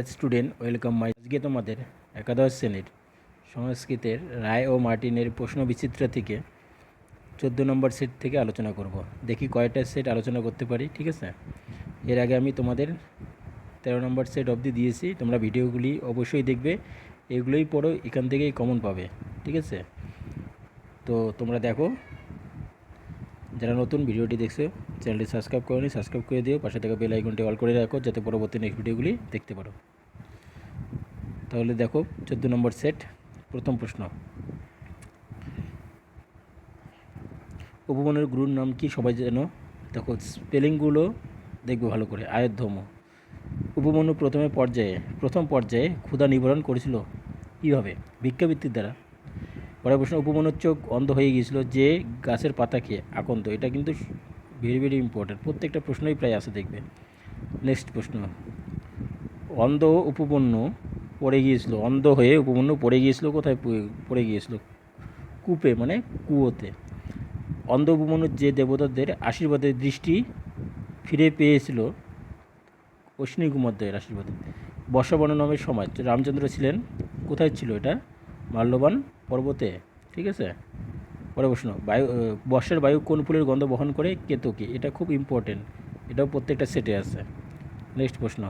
Dear student welcome my আজকে তোমাদের একাদশ শ্রেণির সংস্কৃতের রায় ও মার্টিনের প্রশ্ন বিচিত্র থেকে চোদ্দ নম্বর সেট থেকে আলোচনা করব। দেখি কয়টা সেট আলোচনা করতে পারি, ঠিক আছে? এর আগে আমি তোমাদের তেরো নম্বর সেট অবধি দিয়েছি, তোমরা ভিডিওগুলি অবশ্যই দেখবে, এগুলোই পড়ো, এখান থেকেই কমন পাবে, ঠিক আছে? তো তোমরা দেখো, যারা নতুন ভিডিওটি দেখছ, চ্যানেলটি সাবস্ক্রাইব করনি সাবস্ক্রাইব করে দিও, পাশে থাকা বেল আইকনটি অল করে রাখো, যাতে পরবর্তী নেক্সট ভিডিওগুলি দেখতে পারো। তাহলে দেখো চোদ্দ নম্বর সেট, প্রথম প্রশ্ন। উপবনের গুরুর নাম কি? সবাই যেন দেখো, স্পেলিংগুলো দেখবে ভালো করে। আয়ধ্যম উপমন্যু প্রথমে পর্যায়ে, প্রথম পর্যায়ে ক্ষুধা নিবারণ করেছিল কীভাবে? ভিক্ষাবৃত্তির দ্বারা। পরের প্রশ্ন উপমন্যুর চোখ অন্ধ হয়ে গিয়েছিল যে গাছের পাতা খেয়ে আকন্ত এটা কিন্তু ভেরি ভেরি ইম্পর্ট্যান্ট প্রত্যেকটা প্রশ্নই প্রায় আসে দেখবে। নেক্সট প্রশ্ন। অন্ধ উপপন্ন পড়ে গিয়েছিল, অন্ধ হয়ে উপপন্ন পড়ে গিয়েছিল, কোথায় পড়ে গিয়েছিল? কূপে মানে কুয়োতে। অন্ধ উপমন্যুর যে দেবতাদের আশীর্বাদের দৃষ্টি ফিরে পেয়েছিল অশ্বিনী কুমারদের আশীর্বাদে। বর্ষবর্ণ নামের সমাজ রামচন্দ্র ছিলেন, কোথায় ছিল এটা? মাল্যবান পর্বতে, ঠিক আছে? পরে প্রশ্ন, বায়ু বর্ষার বায়ু কোন ফুলের গন্ধ বহন করে? কেতকী, এটা খুব ইম্পর্টেন্ট এটাও প্রত্যেকটা সেটে আছে। নেক্সট প্রশ্ন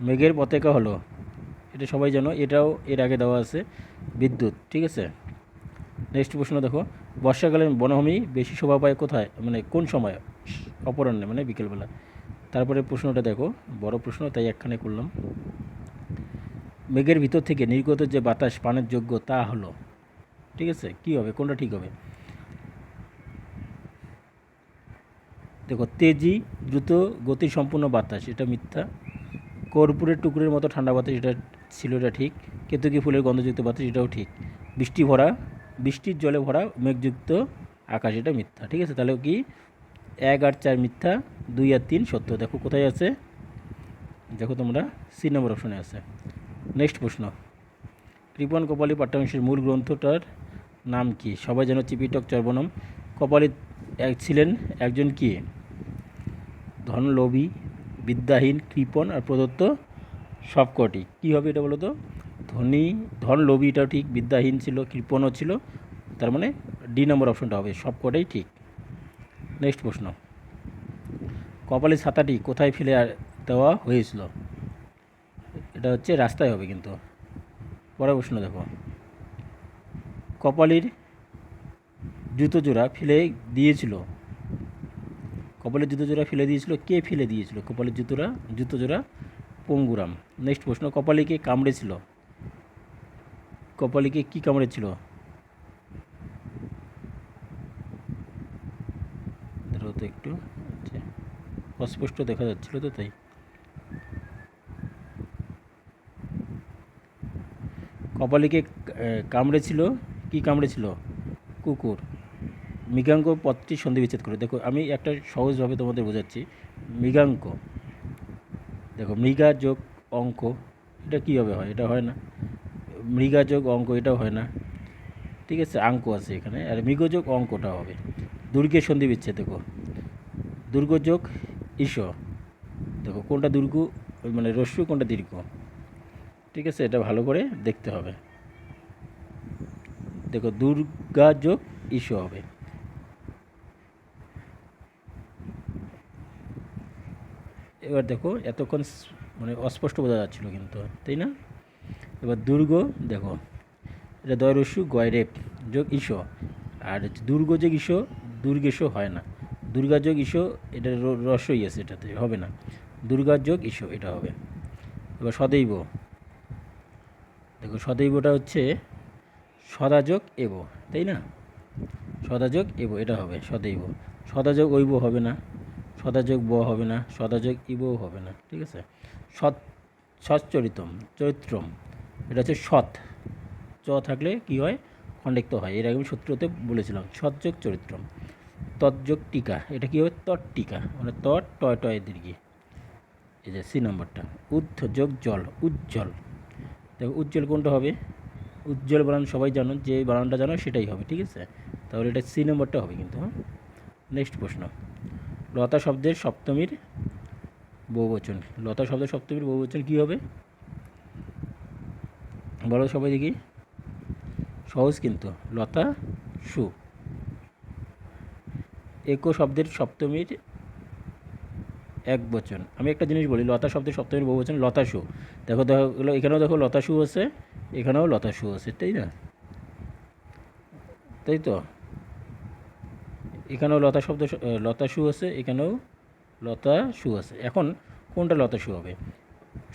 মেঘের পতাকা হলো। এটা সবাই জানো, এটাও এর আগে দেওয়া আছে, বিদ্যুৎ, ঠিক আছে? নেক্সট প্রশ্ন দেখো, বর্ষাকালে বনভূমি বেশি শোভা পায় কোথায়? মানে কোন সময়? অপরাহ্নে মানে বিকেলবেলা। তারপরে প্রশ্নটা দেখো, বড় প্রশ্ন, তাই একখানে করলাম। মেঘের ভিতর থেকে নির্গত যে বাতাস পানের যোগ্য তা হলো, ঠিক আছে? কি হবে? কোনটা ঠিক হবে? দেখো, তেজি, দ্রুত গতি সম্পূর্ণ বাতাস, এটা মিথ্যা। কর্পূরের টুকরের মতো ঠান্ডা বাতাস এটা ছিল এটা ঠিক। কেতকী ফুলের গন্ধযুক্ত বাতাস এটাও ঠিক। বৃষ্টি ভরা, বৃষ্টির জলে ভরা মেঘযুক্ত আকাশ এটা মিথ্যা। ঠিক আছে? তাহলে কি? এক আর চার মিথ্যা, দুই আর তিন সত্য। দেখো কোথায় আছে? দেখো তোমরা, সি নম্বর অপশনে আছে। নেক্সট প্রশ্ন। কৃপন কপালী পাঠ্যাংশের মূল গ্রন্থটার নাম কি? সবাই যেন চিপিটক চর্বনম। কপালী ছিলেন একজন কি? ধনলোভী বিদ্যাহীন, কৃপণ আর প্রদত্ত সবকটি। কী হবে এটা বলো তো ধনী, ধন লোভী, এটাও ঠিক, বিদ্যাহীন ছিল, কৃপণও ছিল, তার মানে ডি নম্বর অপশনটা হবে, সবকটাই ঠিক। নেক্সট প্রশ্ন। কপালের ছাতাটি কোথায় ফেলে দেওয়া হয়েছিল? এটা হচ্ছে রাস্তায় হবে কিন্তু। পরের প্রশ্ন দেখো। কপালির জুতো জোড়া ফেলে দিয়েছিল কপালের জুতো জোড়া ফেলে দিয়েছিল, কে ফেলে দিয়েছিল? কপালের জুতোরা, জুতো জোড়া, পঙ্গুরাম। নেক্সট প্রশ্ন কপালিকে কামড়েছিল? কপালিকে কি কামড়েছিল? তো একটু আচ্ছা। অস্পষ্ট দেখা যাচ্ছিল তো তাই। কপালিকে কামড়েছিল? কি কামড়েছিল? কুকুর। মৃগাঙ্ক পদটি সন্ধি বিচ্ছেদ করে। দেখো, আমি একটা সহজভাবে তোমাদের বোঝাচ্ছি। মৃগাঙ্ক। দেখো, মৃগা যোগ অঙ্ক, এটা কীভাবে হয়? এটা হয় না। মৃগা যোগ অঙ্ক, এটাও হয় না। ঠিক আছে, আঙ্ক আছে এখানে। আর মৃগ যোগ অঙ্কটা হবে। দুর্গের সন্ধি বিচ্ছেদ, দেখো। দুর্গ যোগ ঈশ। দেখো, কোনটা দুর্গ মানে রস্যু কোনটা দীর্ঘ। ঠিক আছে, এটা ভালো করে দেখতে হবে। দেখো, দুর্গা যোগ ঈশ হবে। এবার দেখো এতক্ষণ মানে অস্পষ্ট বোঝা যাচ্ছিল কিন্তু, তাই না? এবার দুর্গ, দেখো, এটা দয়রস্যু গয়রেপ, যোগ ঈশ, আর দুর্গ যোগ ঈশ, দুর্গেশ হয় না। দুর্গা যোগ ঈশ, এটা র- রস্যই আছে এটাতে, হবে না। দুর্গা যোগ ঈশ, এটা হবে। এবার সদৈব, দেখো সদৈবটা হচ্ছে সদাযোগ এব, তাই না? সদাযোগ এব, এটা হবে সদৈব। সদাযোগ ঐব হবে না। সদাযোগ ব হবে না, সদাযোগ ইবও হবে না, ঠিক আছে? সৎ সচ্চরিতম চরিত্রম এটা হচ্ছে সৎ। চ থাকলে কি হয়? খণ্ডিত হয়। এর আগে আমি সূত্রতে বলেছিলাম সৎযোগ চরিত্রম তৎযোগ টিকা। এটা কী হবে? তট টিকা মানে তট টয় টয়, দীর্ঘি। এই যে সি নম্বরটা, উদ্ধ যোগ জল, উজ্জ্বল। দেখো উজ্জ্বল কোনটা হবে? উজ্জ্বল বানান সবাই জানো, যে বানানটা জানো সেটাই হবে, ঠিক আছে? তাহলে এটা সি নম্বরটা হবে কিন্তু হ্যাঁ? নেক্সট প্রশ্ন। লতা শব্দের সপ্তমীর বহুবচন। লতা শব্দের সপ্তমীর বহুবচন কী হবে? বলো সবাই দেখি। সহজ কিন্তু। লতা সু। একো শব্দের সপ্তমীর এক বচন। আমি একটা জিনিস বলি, লতা শব্দের সপ্তমীর বহু বচন লতাশু দেখো দেখো এখানেও দেখো লতাশু আছে, এখানেও লতাশু আছে, তাই না? তাই তো? এখানেও লতা শব্দ আহ, লতাশু আছে এখানেও লতা শু আছে। এখন কোনটা লতা শু হবে?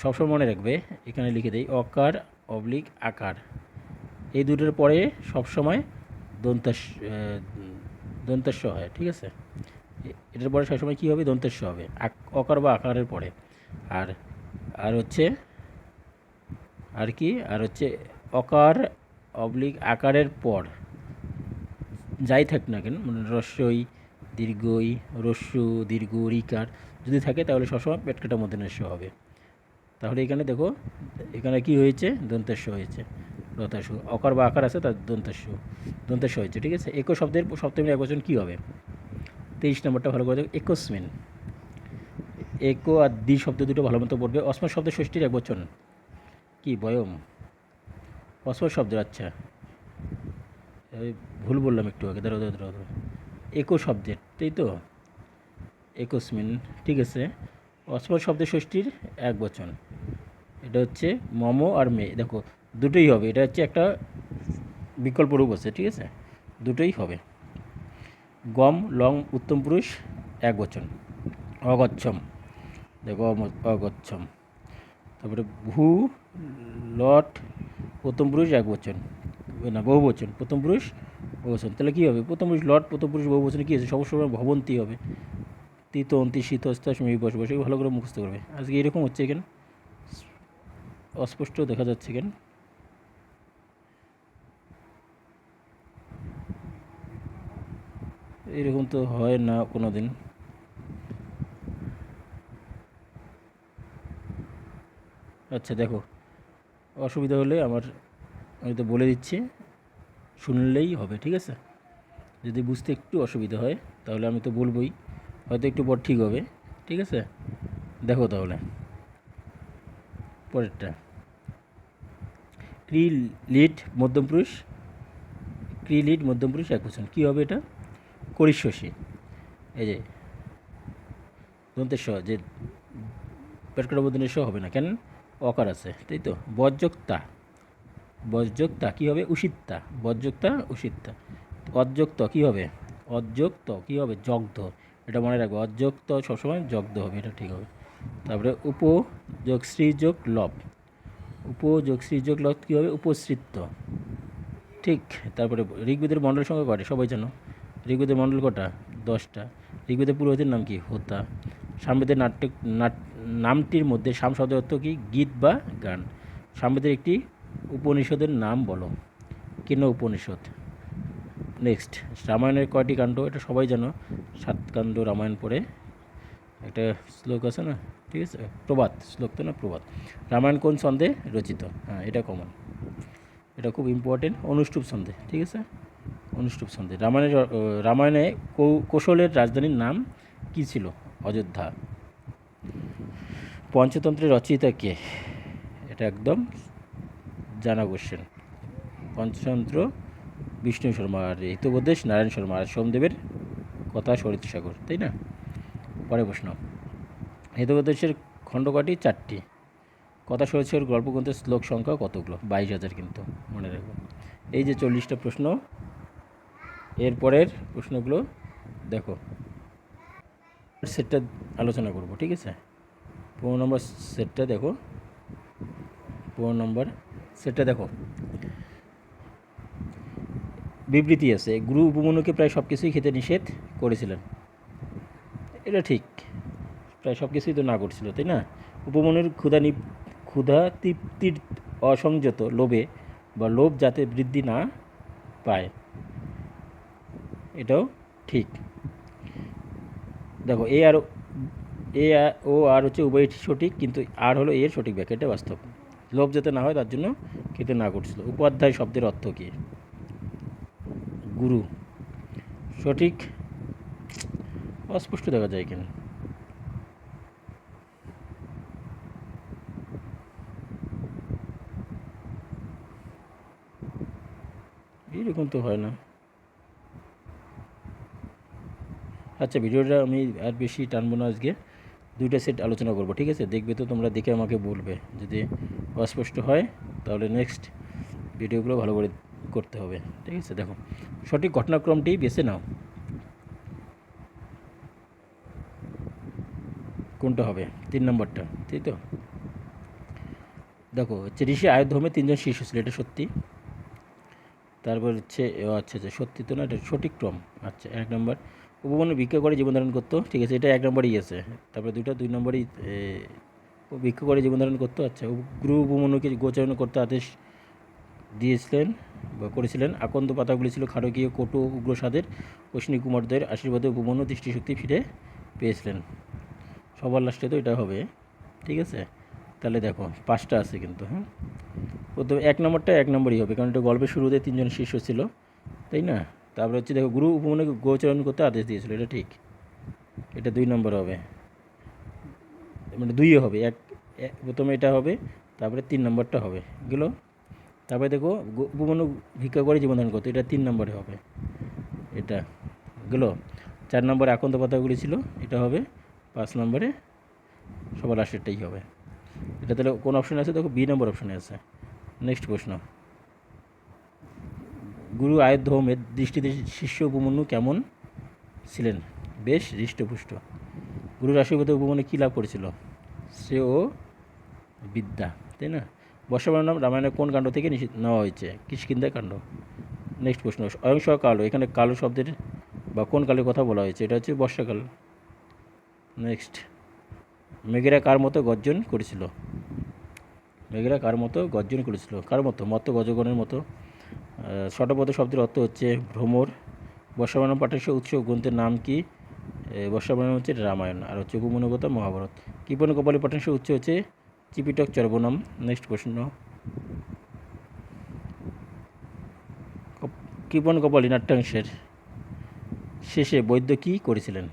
সবসময় মনে রাখবে এখানে লিখে দেই অকার অবলিক আকার। এই দুটোর পরে সবসময় দন্তাস দন্তাস্য হয় ঠিক আছে? এটার পরে সবসময় কী হবে? দন্তাস্য হবে। অকার বা আকারের পরে। আর আর হচ্ছে আর কি? আর হচ্ছে অকার অবলিক আকারের পর। যাই থাক না কেন মানে রস্যই, দীর্ঘই, রস্যু, দীর্ঘ রিকার যদি থাকে তাহলে সবসময় পেট কাটা মধ্যনস্য হবে। তাহলে এখানে দেখো, এখানে কি হয়েছে? দন্তাস্য হয়েছে। লতাস্য অকার বা আকার আছে, তার দন্তাস্য দন্তাস্য হয়েছে, ঠিক আছে? একো শব্দের সপ্তমীর এক বচন কী হবে? তেইশ নম্বরটা ভালো করে দেখো, একস্মিন। একো আর দ্বি শব্দ দুটো ভালো মতো পড়বে। অস্ম শব্দ ষষ্ঠীর এক বচন। কি, বয়ম? অস্ম শব্দের আচ্ছা। ভুল বললাম একটু আগে, দাঁড়াও দাঁড়াও দাঁড়াও একো শব্দের, তাই তো? একস্মিন ঠিক আছে। অস্পর শব্দের ষষ্ঠীর এক বচন। এটা হচ্ছে মম আর মে, দেখো, দুটোই হবে। এটা হচ্ছে একটা বিকল্প রূপ আছে, ঠিক আছে? দুটোই হবে। গম, লং, উত্তম পুরুষ, এক বচন। অগচ্ছম, দেখো অগচ্ছম। তারপরে ভূ, লট, উত্তম পুরুষ, এক বচন। না বহু বচন প্রথম পুরুষ বহু বচন তাহলে কী হবে? প্রথম পুরুষ লট প্রথম পুরুষ বহু বচনে কী আছে? সবসময় ভবন্তী হবে। তিত অন্তি শীত অস্তাসমী বসে বসে ভালো করে মুখস্থ করবে। আজকে এরকম হচ্ছে এখানে অস্পষ্ট দেখা যাচ্ছে কেন? এরকম তো হয় না কোনো দিন আচ্ছা দেখো। অসুবিধা হলে আমার আমি তো বলে দিচ্ছি, শুনলেই হবে, ঠিক আছে? যদি বুঝতে একটু অসুবিধা হয়, তাহলে আমি তো বলবোই, হয়তো একটু পর ঠিক হবে, ঠিক আছে? দেখো তাহলে। পরেরটা। ক্রি লিড মধ্যম পুরুষ, ক্রি লিড মধ্যম পুরুষ এক বছর। কী হবে এটা? করিশ্বসী। এই যে, দন্তের স যে পেটকাটা বোধনের স হবে না, কেন? অকার আছে, তাই তো? বজ্যোক্তা বজ্যোক্তা, কী হবে? উষিত্তা। বজ্যোক্তা, উষিত্তা। অযোক্ত কী হবে? অযোক্ত কী হবে? জগ্ধ এটা মনে রাখবে অযোক্ত সবসময় জগ্ধ হবে, এটা ঠিক হবে। তারপরে উপযোগ শ্রীযোগ লব। উপযোগ শ্রীযোগ লব কী হবে? উপসৃত্ত। ঠিক, তারপরে ঋগ্বেদের মণ্ডল সংখ্যা কটা সবাই জানো। ঋগ্বেদের মণ্ডল কটা? দশটা। ঋগ্বেদের পুরোহিতের নাম কি? হোতা। সামবেদের নাট্য নাট নামটির মধ্যে সাম শব্দের অর্থ কি? গীত বা গান। সামবেদের একটি উপনিষদের নাম বলো। কেন উপনিষদ? নেক্সট রামায়ণের কয়টি কাণ্ড? এটা সবাই জানো। সাত কাণ্ড রামায়ণ পড়ে। একটা শ্লোক আছে না? ঠিক আছে? প্রবাদ শ্লোক তো না প্রবাদ রামায়ণ কোন ছন্দে রচিত? হ্যাঁ এটা কমন এটা খুব ইম্পর্টেন্ট অনুষ্ঠুপ ছন্দে, ঠিক আছে? অনুষ্টুপ ছন্দে। রামায়ণের, রামায়ণে কৌশলের রাজধানীর নাম কী ছিল? অযোধ্যা। পঞ্চতন্ত্রের রচয়িতা কে? এটা একদম জানা কোশ্চেন। পঞ্চতন্ত্র বিষ্ণু শর্মা, আর হিতোপদেশ নারায়ণ শর্মা, আর সোমদেবের কথা সরিত সাগর, তাই না? পরে প্রশ্ন। হিতোপদেশের খণ্ড কটি চারটি। কথা সরিত গল্পগ্রন্থের শ্লোক সংখ্যা কতগুলো? বাইশ হাজার কিন্তু, মনে রাখব। এই যে চল্লিশটা প্রশ্ন এরপরের প্রশ্নগুলো দেখো। সেটটা আলোচনা করব, ঠিক আছে? পনেরো নম্বর সেটটা দেখো। পনেরো নম্বর সেটটা দেখো। বিবৃতি আছে, গুরু উপমন্যুকে প্রায় সব কিছুই খেতে নিষেধ করেছিলেন। এটা ঠিক, প্রায় সব কিছুই তো না করছিল, তাই না? উপমন্যুর ক্ষুধা নি ক্ষুধা তৃপ্তির অসংযত লোভে বা লোভ যাতে বৃদ্ধি না পায়। এটাও ঠিক। দেখো, এ আর এ ও আর হচ্ছে উভয় সঠিক, কিন্তু আর হলো এর সঠিক ব্যাখ্যা এটা বাস্তব। লোভ যাতে না হয়, তার জন্য খেতে না করছিল। উপাধ্যায় শব্দের অর্থ কী? গুরু। সঠিক অস্পষ্ট দেখা যায় এখানে। এইরকম তো হয় না। আচ্ছা ভিডিওটা আমি আর বেশি টানবো না আজকে। দুইটা সেট আলোচনা করব, ঠিক আছে? দেখবে তো তোমরা দেখে আমাকে বলবে যদি অস্পষ্ট হয়, তাহলে নেক্সট ভিডিওগুলো ভালো করে করতে হবে। ঠিক আছে? দেখো, সঠিক ঘটনাক্রমটি বেছে নাও। কোনটা হবে? তিন নম্বরটা, তাই তো? দেখো, হচ্ছে ঋষি আয়োধমে তিনজন শিশু ছিল, এটা সত্যি। তারপর হচ্ছে আচ্ছা আচ্ছা সত্যি তো না, এটা সঠিক ক্রম। আচ্ছা এক নম্বর উপবনে ভিক্ষা করে জীবন ধারণ করতো, ঠিক আছে? এটা এক নম্বরই আছে। তারপরে দুইটা, দুই নম্বরই ভিক্ষা করে জীবন ধারণ করতো আচ্ছা গুরু উপমনুকে গোচারণ করতে আদেশ দিয়েছিলেন বা করেছিলেন। আকন্দ পাতাগুলি ছিল খারকীয় কটু উগ্রসাদের, অশ্বিনী কুমারদের আশীর্বাদে উপমন্য দৃষ্টিশক্তি ফিরে পেয়েছিলেন। সবার লাস্টে তো এটা হবে, ঠিক আছে? তাহলে দেখো, পাঁচটা আছে কিন্তু হ্যাঁ? প্রথমে এক নম্বরটা এক নম্বরই হবে, কারণ এটা গল্পের শুরুতে তিনজন শিষ্য ছিল, তাই না? তারপরে হচ্ছে দেখো, গুরু উপমনে গোচরণ করতে আদেশ দিয়েছিল, এটা ঠিক। এটা দুই নম্বর হবে। মানে দুইয়ে হবে, এক প্রথমে এটা হবে, তারপরে তিন নম্বরটা হবে, গেলো? তারপরে দেখো উপমনু ভিক্ষা করে জীবনধারণ করতো, এটা তিন নম্বরে হবে, এটা গেলো? চার নম্বরে আকন্ত পাতাগুলি ছিল, এটা হবে, পাঁচ নম্বরে সবার লাস্টেরটাই হবে। এটা তাহলে কোন অপশানে আছে? দেখো, বি নম্বর অপশানে আছে। নেক্সট প্রশ্ন। গুরু আয়ুধৌমের দৃষ্টিতে শিষ্য উপমন্যু কেমন ছিলেন? বেশ হৃষ্টপুষ্ট। গুরুর আশীর্বাদে উপমন্যু কী লাভ করেছিল? সে ও বিদ্যা, তাই না? বর্ষাবার নাম রামায়ণের কোন কাণ্ড থেকে নেওয়া হয়েছে? কিষ্কিন্দা কাণ্ড। নেক্সট প্রশ্ন, অহিংস কালো, এখানে কালো শব্দের বা কোন কালের কথা বলা হয়েছে? এটা হচ্ছে বর্ষাকাল। নেক্সট মেঘেরা কার মতো গর্জন করেছিল? মেঘেরা কার মতো গর্জন করেছিল? কার মতো? মতো গজগণের মতো। শটপদ শব্দের অর্থ হচ্ছে ভ্রমর। বর্ষাবরণ পাঠস্য উৎস গ্রন্থের নাম কি? বর্ষাবরণ হচ্ছে রামায়ণ। আর হচ্ছে উপমনগতা মহাভারত কৃপণ কপালী পাঠস্য উৎস হচ্ছে চিপিটক চর্বনাম নেক্সট প্রশ্ন। কপ- কৃপণ কপালী নাট্যাংশের শেষে বৈদ্য কী করেছিলেন?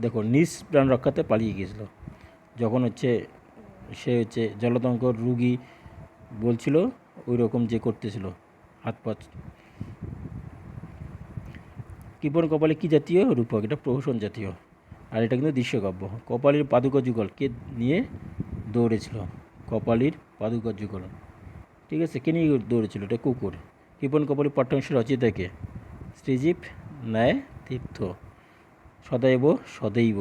দেখো, নিজ প্রাণ রক্ষাতে পালিয়ে গিয়েছিল। যখন হচ্ছে, সে হচ্ছে জলতঙ্কর রুগী বলছিল ওই রকম যে করতেছিল, হাত পা। কৃপণ কপালে কী জাতীয় রূপক? এটা প্রহসন জাতীয়। আর এটা কিন্তু দৃশ্যকাব্য। কপালের পাদুকা যুগল কে নিয়ে দৌড়েছিল? কপালের পাদুকা যুগল ঠিক আছে, কে নিয়ে দৌড়েছিল? এটা কুকুর। কৃপন কপালের পাঠ্যাংশ রচিতাকে শ্রীজীব ন্যায় তীর্থ সদৈব সদৈব।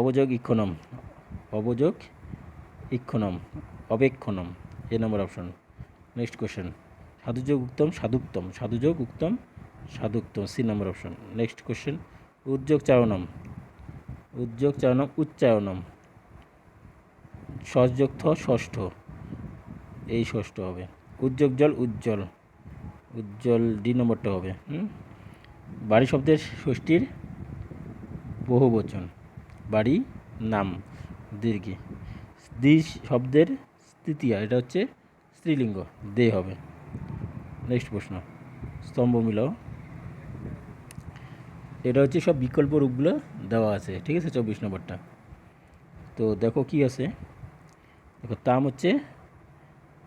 অবযোগ ইক্ষণম। অবযোগ ইক্ষণম। অবেক্ষণম। A number option. Next question. সাধুযোগ উত্তম সাধুক্তম। সাধুযোগ উত্তম সাধুক্তম। C number option. Next question. উদ্যোগ চারণম। উদ্যোগ চারণম, উচ্চারণম। সযোগ থ ষষ্ঠ। এই ষষ্ঠ হবে। উদ্যোগ জল, উজ্জ্বল। উজ্জ্বল ডি নম্বরটা হবে, হুম? বাড়ি শব্দের ষষ্ঠীর বহু বচন। বাড়ি, নাম, দীর্ঘি। দ্বি শব্দের তৃতীয়া এটা হচ্ছে স্ত্রীলিঙ্গ। দে হবে। নেক্সট প্রশ্ন। স্তম্ভ মিলাও। এটা হচ্ছে সব বিকল্প রূপগুলো দেওয়া আছে, ঠিক আছে, চব্বিশ নম্বরটা। তো দেখো কি আছে? দেখো, তাম হচ্ছে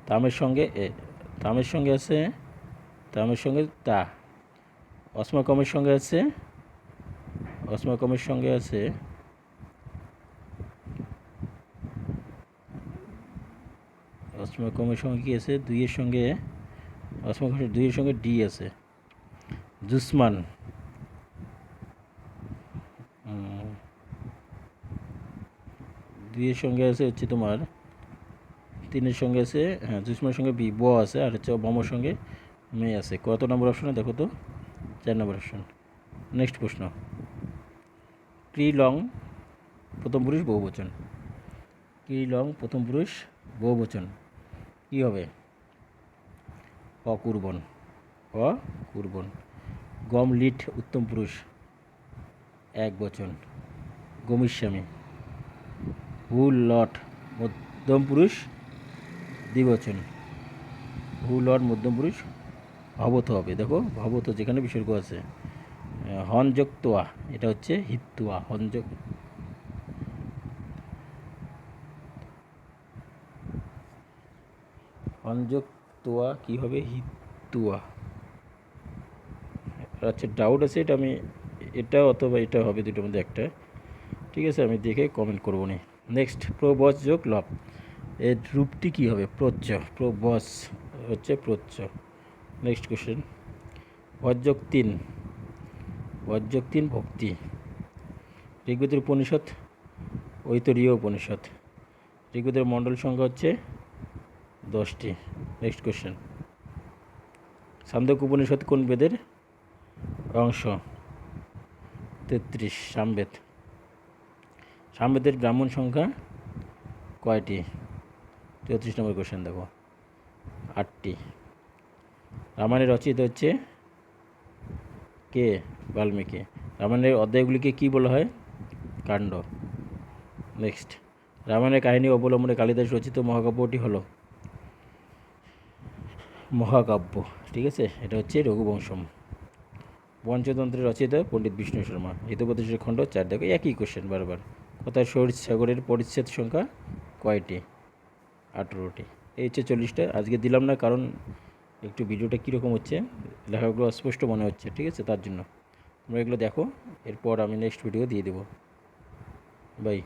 তামের সঙ্গে এ, তামের সঙ্গে আছে, তামের সঙ্গে তা। অস্মাকমের সঙ্গে আছে, অস্মাকমের সঙ্গে আছে, অস্মাকমের সঙ্গে কি আছে? দুইয়ের সঙ্গে, অস্মাকমের দুইয়ের সঙ্গে ডি আছে। জুসমান। দুইয়ের সঙ্গে আছে হচ্ছে তোমার, তিনের সঙ্গে আছে হ্যাঁ জুসমানের সঙ্গে বি, ব আছে, আর হচ্ছে বমর সঙ্গে মেয়ে আছে। কত নম্বর অপশনে দেখো তো? চার নম্বর অপশন নেক্সট প্রশ্ন। ক্রি লং প্রথম পুরুষ বহুবচন ক্রি লং প্রথম পুরুষ বহুবচন কী হবে? অকুর্বন। অকুর্বন। গম লিট উত্তম পুরুষ। এক বচন। গমিস্বামী হুল লট মধ্যম পুরুষ দ্বিবচন। হু লট মধ্যম পুরুষ ভবত হবে। দেখো ভবত যেখানে বিসর্গ আছে আহ, হনযোগ তোয়া এটা হচ্ছে হিত্তুয়া হনযোগ হনযোগ তোয়া কী হবে? হিতুয়া আচ্ছা ডাউট আছে এটা আমি এটা অথবা এটা হবে দুটোর মধ্যে একটা। ঠিক আছে আমি দেখে কমেন্ট করব নি। নেক্সট প্রবস যোগ লব। এর রূপটি কী হবে? প্রচ্ছ প্রবস হচ্ছে প্রচ্ছ নেক্সট কোশ্চেন। ভজ্যোগ তিন। ভজ্যোগ তিন ভক্তি। ঋগ্বেদের উপনিষদ ঐতরীয় উপনিষদ ঋগ্বেদের মণ্ডল সংখ্যা হচ্ছে দশটি। Next question. সান্দক উপনিষদ কোন বেদের অংশ? তেত্রিশ। সামবেদ। সামবেদের ব্রাহ্মণ সংখ্যা কয়টি? চৌত্রিশ নম্বর কোশ্চেন দেখো। আটটি। রামায়ণের রচিত হচ্ছে কে? বাল্মীকি। রামায়ণের অধ্যায়গুলিকে কী বলা হয়? কাণ্ড। নেক্সট রামায়ণের কাহিনী অবলম্বনে কালিদাস রচিত মহাকাব্যটি হলো মহাকাব্য। ঠিক আছে? এটা হচ্ছে রঘুবংশম। পঞ্চতন্ত্রের রচিত পণ্ডিত বিষ্ণু শর্মা। হিতোপদেশের খণ্ড চার, দেখো, একই কোশ্চেন বারবার। কথায় সৌর সাগরের পরিচ্ছেদ সংখ্যা কয়টি? আঠেরোটি। এই হচ্ছে চল্লিশটা। আজকে দিলাম না, কারণ একটু ভিডিওটা কীরকম হচ্ছে লেখাগুলো স্পষ্ট মনে হচ্ছে, ঠিক আছে? তার জন্য। তোমরা এগুলো দেখো, এরপর আমি নেক্সট ভিডিও দিয়ে দেবো। বাই